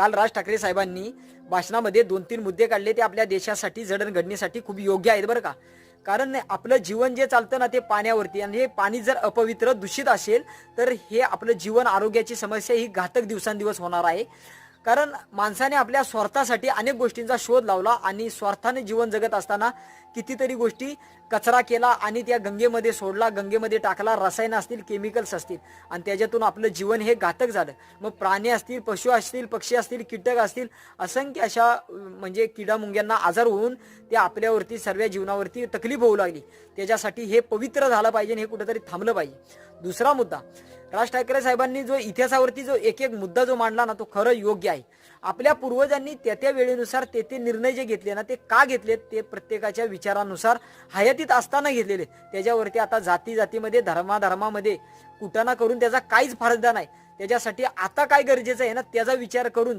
काल राज ठाकरे साहेबांनी भाषणामध्ये दोन तीन मुद्दे काढले ते आपल्या देशासाठी जडणघडणीसाठी खूप योग्य आहेत बरं का. कारण आपलं जीवन जे चालतं ना ते पाण्यावरती आणि हे पाणी जर अपवित्र दूषित असेल तर हे आपलं जीवन आरोग्याची समस्या ही घातक दिवसांदिवस होणार आहे. कारण माणसाने आपल्या स्वार्थासाठी अनेक गोष्टींचा शोध लावला आणि स्वार्थाने जीवन जगत असताना कितीतरी गोष्टी कचरा केला आणि त्या गंगेमध्ये सोडला गंगेमध्ये टाकला रसायनं असतील केमिकल्स असतील. आणि त्याच्यातून आपलं जीवन हे घातक झालं. मग प्राणी असतील पशु असतील पक्षी असतील कीटक असतील असंख्य अशा म्हणजे किडामुंग्यांना आजार होऊन ते आपल्यावरती सर्व जीवनावरती तकलीफ होऊ लागली. त्याच्यासाठी हे पवित्र झालं पाहिजे आणि हे कुठेतरी थांबलं पाहिजे. दुसरा मुद्दा राज ठाकरे साहेबांनी जो इतिहासावरती जो एक एक मुद्दा जो मांडला ना तो खरं योग्य आहे. आपल्या पूर्वजांनी त्या त्या वेळेनुसार ते ते निर्णय जे घेतले ना ते का घेतले ते प्रत्येकाच्या विचारानुसार हयातीत असताना घेतलेले. त्याच्यावरती आता जाती जातीमध्ये धर्माधर्मामध्ये कुटाणा करून त्याचा काहीच फायदा नाही. त्याच्यासाठी आता काय गरजेचं आहे ना त्याचा विचार करून